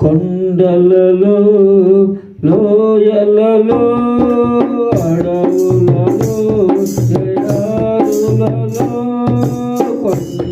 కొండలలో లోయలలో అడవులలో ఎడారులలో కొండ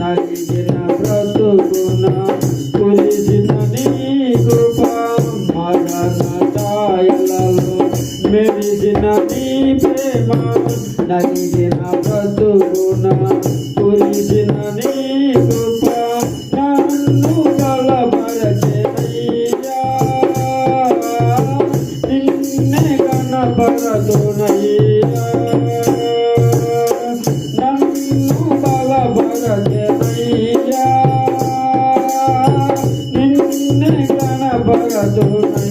নারীজিন ব্রত গুণা করিজিন গোপা মারানা তায়ালাল মেরিজিন প্রেমা নারীজিন ব্রত গুণা। করিজিন গোপা রচনা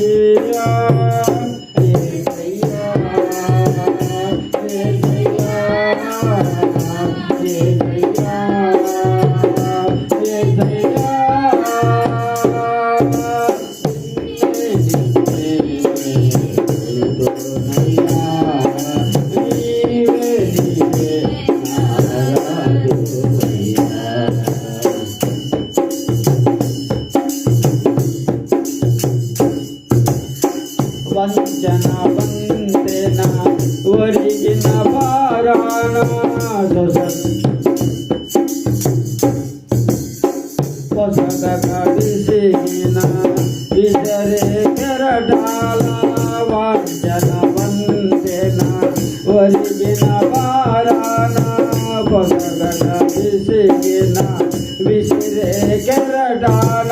వంచన వంతెన ఒరిగిన భారాణ పొసగ విసరే కెరటాల వంచన వంతెన ఒరిగిన భారాణ పొసగ కడిసిన విసిరే కెరటాల